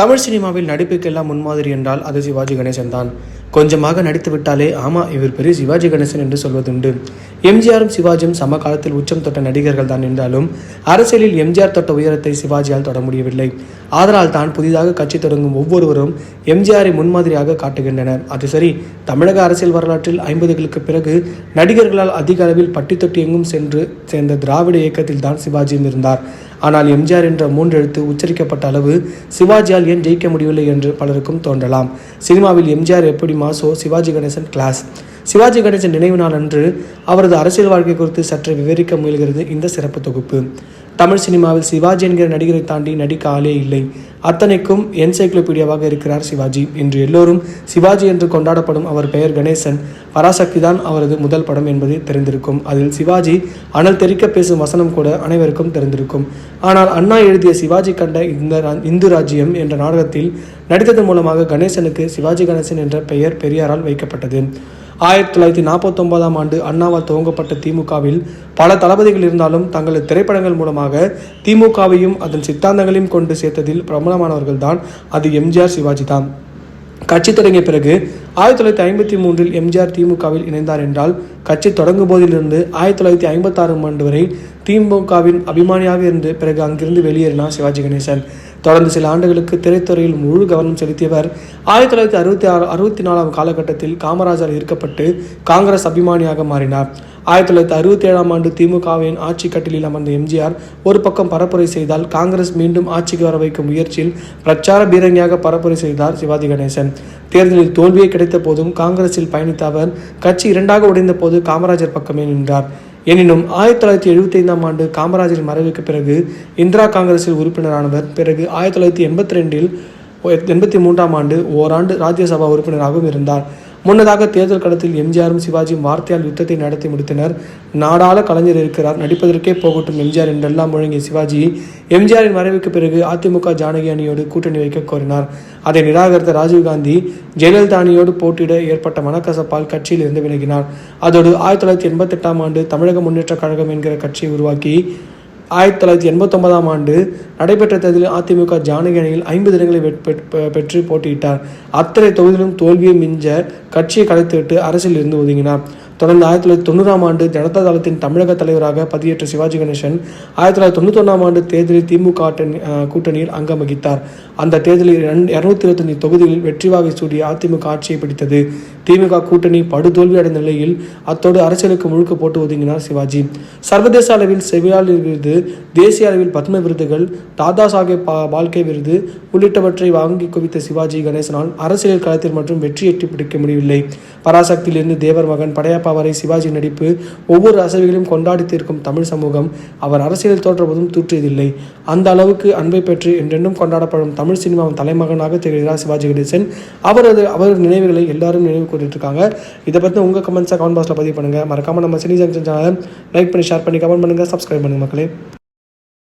தமிழ் சினிமாவில் நடிப்புக்கெல்லாம் முன்மாதிரி என்றால் அது சிவாஜி கணேசன் தான் கொஞ்சமாக நடித்து விட்டாலே ஆமா இவர் பெரிய சிவாஜி கணேசன் என்று சொல்வதுண்டு. எம்ஜிஆரும் சிவாஜியும் சம காலத்தில் உச்சம் தொட்ட நடிகர்கள் தான் என்றாலும் அரசியலில் எம்ஜிஆர் தொட்ட உயரத்தை சிவாஜியால் தொட முடியவில்லை. அதனால் தான் புதிதாக கட்சி தொடங்கும் ஒவ்வொருவரும் எம்ஜிஆரை முன்மாதிரியாக காட்டுகின்றனர். அது சரி தமிழக அரசியல் வரலாற்றில் ஐம்பதுகளுக்கு பிறகு நடிகர்களால் அதிக அளவில் பட்டி தொட்டி எங்கும் சென்று சேர்ந்த திராவிட இயக்கத்தில் தான் சிவாஜியும் இருந்தார். ஆனால் எம்ஜிஆர் என்ற மூன்றெழுத்து உச்சரிக்கப்பட்ட அளவு சிவாஜியால் ஏன் ஜெயிக்க முடியவில்லை என்று பலருக்கும் தோன்றலாம். சினிமாவில் எம்ஜிஆர் எப்படி மாசோ சிவாஜி கணேசன் கிளாஸ் சிவாஜி கணேசன் நினைவு நாள் அன்று அவரது அரசியல் வாழ்க்கை குறித்து சற்று விவரிக்க முயல்கிறது இந்த சிறப்பு தொகுப்பு. தமிழ் சினிமாவில் சிவாஜி என்கிற நடிகரை தாண்டி நடிக்க ஆளே இல்லை. அத்தனைக்கும் என்சைக்ளோபீடியாவாக இருக்கிறார் சிவாஜி. இன்று எல்லோரும் சிவாஜி என்று கொண்டாடப்படும் அவர் பெயர் கணேசன். பராசக்தி தான் அவரது முதல் படம் என்பது தெரிந்திருக்கும். அதில் சிவாஜி அனல் தெரிக்க பேசும் வசனம் கூட அனைவருக்கும் தெரிந்திருக்கும். ஆனால் அண்ணா எழுதிய சிவாஜி கண்ட இந்த ரா- இந்து ராஜ்யம் என்ற நாடகத்தில் நடித்ததன் மூலமாக கணேசனுக்கு சிவாஜி கணேசன் என்ற பெயர் பெரியாரால் வைக்கப்பட்டது. ஆயிரத்தி தொள்ளாயிரத்தி நாற்பத்தொன்பதாம் ஆண்டு அண்ணாவால் துவங்கப்பட்ட திமுகவில் பல தளபதிகள் இருந்தாலும் தங்களது திரைப்படங்கள் மூலமாக திமுகவையும் அதன் சித்தாந்தங்களையும் கொண்டு சேர்த்ததில் பிரபலமானவர்கள் தான் அது எம்ஜிஆர் சிவாஜி தான். கட்சி தொடங்கிய பிறகு ஆயிரத்தி தொள்ளாயிரத்தி ஐம்பத்தி மூன்றில் எம்ஜிஆர் திமுகவில் இணைந்தார் என்றால் கட்சி தொடங்கும் போதிலிருந்து ஆயிரத்தி தொள்ளாயிரத்தி ஐம்பத்தாறாம் ஆண்டு வரை திமுகவின் அபிமானியாக இருந்து பிறகு அங்கிருந்து வெளியேறினார் சிவாஜி கணேசன். தொடர்ந்து சில ஆண்டுகளுக்கு திரைத்துறையில் முழு கவனம் செலுத்தியவர் ஆயிரத்தி தொள்ளாயிரத்தி அறுபத்தி ஆறு அறுபத்தி நாலாம் காலகட்டத்தில் காமராஜர் ஈர்க்கப்பட்டு காங்கிரஸ் அபிமானியாக மாறினார். ஆயிரத்தி தொள்ளாயிரத்தி அறுபத்தி ஏழாம் ஆண்டு திமுகவின் ஆட்சி கட்டிலில் அமர்ந்த எம்ஜிஆர் ஒரு பக்கம் பரப்புரை செய்தால் காங்கிரஸ் மீண்டும் ஆட்சிக்கு வர வைக்கும் முயற்சியில் பிரச்சார பீரங்கியாக பரப்புரை செய்தார் சிவாஜி கணேசன். தேர்தலில் தோல்வியே கிடைத்த போதும் காங்கிரஸில் பயணித்த அவர் கட்சி இரண்டாக உடைந்த போது காமராஜர் பக்கமே நின்றார். எனினும் ஆயிரத்தி தொள்ளாயிரத்தி எழுபத்தி ஐந்தாம் ஆண்டு காமராஜரின் மறைவுக்கு பிறகு இந்திரா காங்கிரஸில் உறுப்பினரானவர் பிறகு ஆயிரத்தி தொள்ளாயிரத்தி எண்பத்தி ரெண்டில் எண்பத்தி மூன்றாம் ஆண்டு ஓராண்டு ராஜ்யசபா உறுப்பினராகவும் இருந்தார். முன்னதாக தேர்தல் களத்தில் எம்ஜிஆரும் சிவாஜியும் வார்த்தையால் யுத்தத்தை நடத்தி முடித்தனர். நாடாள கலைஞர் இருக்கிறார். நடிப்பதற்கே போகட்டும். எம்ஜிஆர் என்றெல்லாம் முழங்கிய சிவாஜி எம்ஜிஆரின் மறைவுக்கு பிறகு அதிமுக ஜானகி அணியோடு கூட்டணி வைக்க கோரினார். அதை நிராகரித்த ராஜீவ்காந்தி ஜெயலலிதா அணியோடு போட்டியிட ஏற்பட்ட மனக்கசப்பால் கட்சியில் இருந்து விலகினார். அதோடு ஆயிரத்தி தொள்ளாயிரத்தி எண்பத்தெட்டாம் ஆண்டு தமிழக முன்னேற்றக் கழகம் என்கிற கட்சியை உருவாக்கி ஆயிரத்தி தொள்ளாயிரத்தி எண்பத்தொன்பதாம் ஆண்டு நடைபெற்ற தேர்தலில் அதிமுக ஜானகி அணியில் ஐம்பது இடங்களை பெற்று போட்டியிட்டார். அத்தனை தொகுதியிலும் தோல்வியை மிஞ்ச கட்சியை கலைத்துவிட்டு அரசியல் இருந்து ஒதுங்கினார். தொடர்ந்து ஆயிரத்தி தொள்ளாயிரத்தி தொண்ணூறாம் ஆண்டு ஜனதா தளத்தின் தமிழக தலைவராக பதியேற்ற சிவாஜி கணேசன் ஆயிரத்தி தொள்ளாயிரத்தி தொண்ணூத்தொன்னாம் ஆண்டு தேர்தலில் திமுக கூட்டணியில் அங்கம் வகித்தார். அந்த தேர்தலில் இருநூத்தி இருபத்தஞ்சு தொகுதிகளில் வெற்றி வாகை சூடிய அதிமுக ஆட்சியை பிடித்தது. திமுக கூட்டணி படுதோல்வி அடைந்த நிலையில் அத்தோடு அரசியலுக்கு முழுக்க போட்டு ஒதுங்கினார் சிவாஜி. சர்வதேச அளவில் செவியாளர் விருது தேசிய அளவில் பத்ம விருதுகள் தாதா சாஹேப் பா- பால்கே விருது உள்ளிட்டவற்றை வாங்கி குவித்த சிவாஜி கணேசனால் அரசியல் களத்தில் மற்றும் வெற்றி எட்டி பிடிக்க முடியவில்லை. பராசக்தியிலிருந்து தேவர் மகன் படையப்பா வரை சிவாஜி நடிப்பு ஒவ்வொரு அசைவிகளையும் கொண்டாடி தீர்க்கும் தமிழ் சமூகம் அவர் அரசியல் தோற்றபோதும் தூற்றியதில்லை. அந்த அளவுக்கு அன்பை பெற்று என்றென்றும் கொண்டாடப்படும் தமிழ் சினிமாவின் தலைமகனாக திகழ்கிறார் சிவாஜி கணேசன். அவரது அவரது நினைவுகளை எல்லாரும் நினைவு கூட்டிட்டு இதை பற்றி உங்கள் கமெண்ட்ஸை கமெண்ட் பாக்ஸில் பதிவு பண்ணுங்கள் மறக்காமல் நம்ம சினி ஜங்ஷன் சேனலை லைக் பண்ணி ஷேர் பண்ணி கமெண்ட் பண்ணுங்கள் சப்ஸ்கிரைப் பண்ணுங்கள் மக்களே.